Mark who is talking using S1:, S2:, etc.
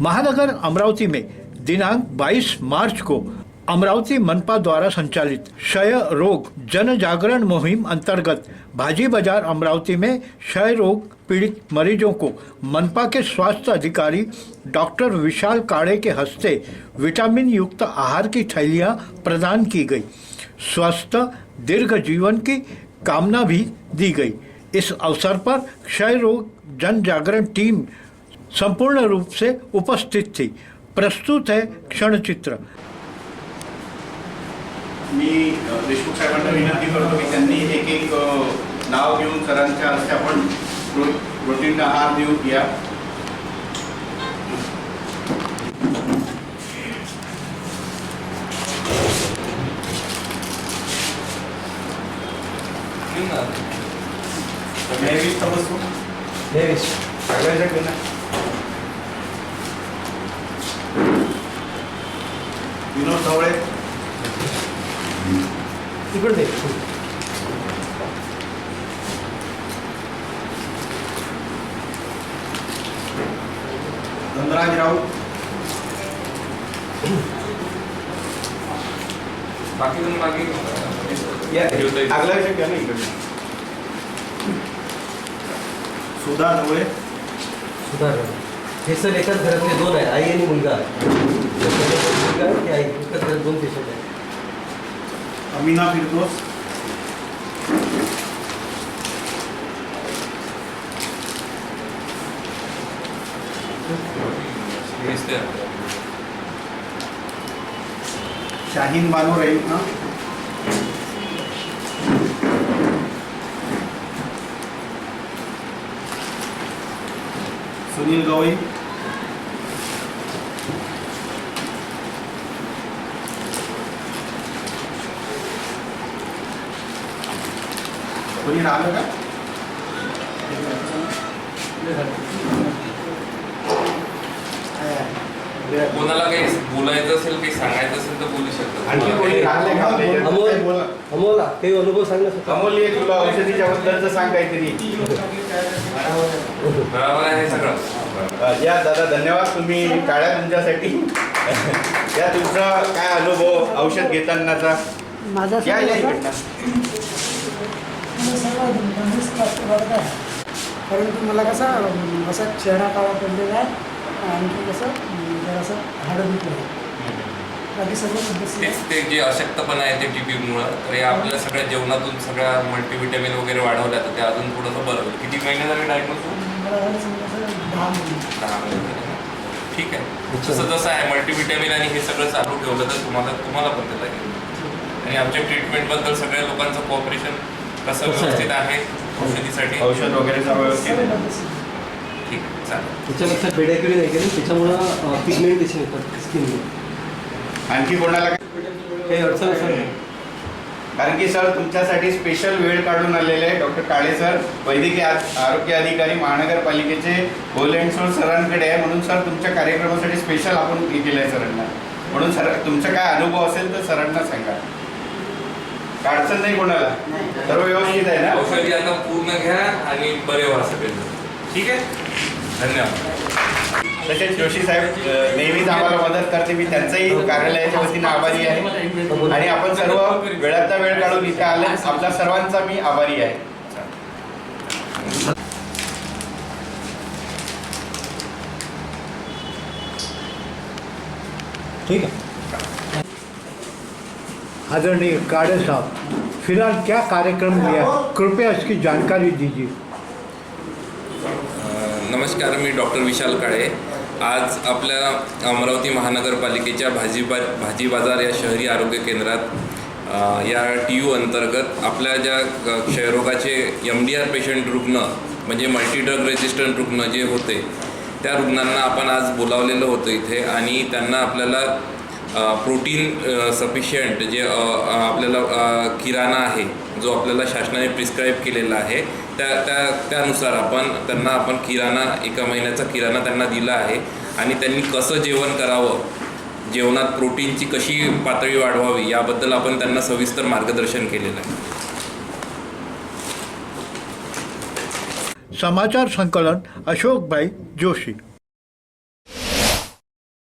S1: महानगर अमरावती में दिनांक 22 मार्च को अमरावती मनपा द्वारा संचालित क्षय रोग जन जागरण मुहिम अंतर्गत भाजी बाज़ार अमरावती में क्षय रोग पीड़ित मरीजों को मनपा के स्वास्थ्य अधिकारी डॉक्टर विशाल काड़े के हस्ते विटामिन युक्त आहार की थैलियाँ प्रदान की गई। स्वस्थ, दीर्घ जीवन की कामना भी दी गई। इस अवसर पर क्षय रोग जन जागरण टीम संपूर्ण रूप से उपस्थित थी। प्रस्तुत है क्षणचित्र।
S2: मी देशमुख साहेबांना विनंती करतो की त्यांनी एक एक नाव घेऊन सरांच्या हस्ते आपण प्रोटीन आहार देऊ या. सगळ्याच्या घेऊन विनोद ढवळे
S3: इकडे
S2: धनराज राऊत.
S4: बाकी तुम्ही मागे.
S2: आगला घ्या ना इकडे. सुधा ढवळे
S3: सुधार हे सर एकाच घरातले दोन आहे आई आणि मुलगा.
S2: अमिना फिरदोस. शाहीन बानो राहील ना? सुनील गवई. कोणी का
S4: कोणाला काही बोलायचं असेल काही सांगायचं असेल तर बोलू शकतो
S2: आणखी कोणी राहिले का आपल्या याच्यात?
S3: अमोल
S2: काही बोला.
S3: अमोल काही अनुभव सांग ना स्वतः.
S2: अमोल ये तुला औषधीच्या बद्दलचं सांग काहीतरी
S4: बरोबर आहे सगळं
S2: अ, या दादा धन्यवाद तुम्ही काळ्या तुमच्यासाठी या तुमचा काय अनुभव औषध घेतानाचा
S5: माझा
S2: या या
S5: सर्व
S2: इकडनं.
S5: बंदिस्त वर्ग आहे परंतु मला कसा असा चेहरा काळा पडलेला आहे. आणखी कसं जरासं हाडं आहे.
S4: तेच. ते जे अशक्तपणा आहे ते टीबीमुळं तर हे आपल्या सगळ्या जेवणातून सगळ्या मल्टीव्हिटॅमिन वगैरे वाढवल्या तर ते अजून थोडंसं बरं होईल. किती महिने झाले
S5: असं दहा महिने?
S4: ठीक आहे. जसं जसं आहे मल्टीव्हिटॅमिन आणि हे सगळं चालू ठेवलं तर तुम्हाला तुम्हाला पण ते लागेल. आणि आमच्या ट्रीटमेंटबद्दल सगळ्या लोकांचं कॉपरेशन कसं
S3: कसं आहे?
S4: व्यवस्थित आहे औषधीसाठी
S2: औषध व्यवस्थित
S5: सर्व
S2: आहे.
S5: पद्धतशीर
S4: ठीक आहे चालेल
S3: त्याच्यापेक्षा पेड्याक्युरी नाही केली त्याच्यामुळं पिगमेंटेशन येतात स्किनमध्ये
S2: आणखी कोणाला?
S3: काही अडचण असेल ना?
S2: कारण की सर तुमच्यासाठी स्पेशल वेळ काढून आलेले आहे डॉक्टर काळे सर वैद्यकीय आ- आरोग्य अधिकारी महानगरपालिकेचे गोलेंडसोर सरांकडे आहे म्हणून सर तुमच्या कार्यक्रमासाठी स्पेशल आपण हे केलं आहे सरांना म्हणून सर तुमचा काय अनुभव असेल तर सरांना सांगा अडचण नाही कोणाला. सर्व व्यवस्थित आहे ना?
S4: औषधी आता पूर्ण घ्या आणि बरे व्हा सगळे. ठीक आहे? धन्यवाद.
S2: तसेच जोशी साहेब नेहमीच आम्हाला मदत करते. मी त्यांचाही कार्यालयाच्या वतीनं आभारी आहे. आणि आपण सर्व वेळातला वेळ काढून इथे आले. आपल्या सर्वांचा मी आभारी आहे.
S1: ठीक है आदरणीय काड़े साहब फिलहाल क्या कार्यक्रम लिया? कृपया इसकी जानकारी दीजिए।
S4: नमस्कार मी डॉक्टर विशाल काळे. आज आपल्या अमरावती महानगरपालिकेच्या भाजी बा भाजी बाजार या शहरी आरोग्य केंद्रात या टी यू अंतर्गत आपल्या ज्या क्षयरोगाचे एम डी आर पेशंट रुग्ण म्हणजे मल्टीड्रग रेजिस्टंट रुग्ण जे होते त्या रुग्णांना आपण आज बोलावलेलं होतं इथे आणि त्यांना आपल्याला प्रोटीन सफिशियंट जे आपल्याला किराणा आहे जो आपल्याला शासनाने प्रिस्क्राईब केलेला आहे त्या त्या त्यानुसार आपण त्यांना आपण किराणा एका महिन्याचा किराणा त्यांना दिला आहे आणि त्यांनी कसं जेवण करावं जेवणात प्रोटीनची कशी पातळी वाढवावी याबद्दल आपण त्यांना सविस्तर मार्गदर्शन केलेलं आहे.
S1: समाचार संकलन अशोकबाई जोशी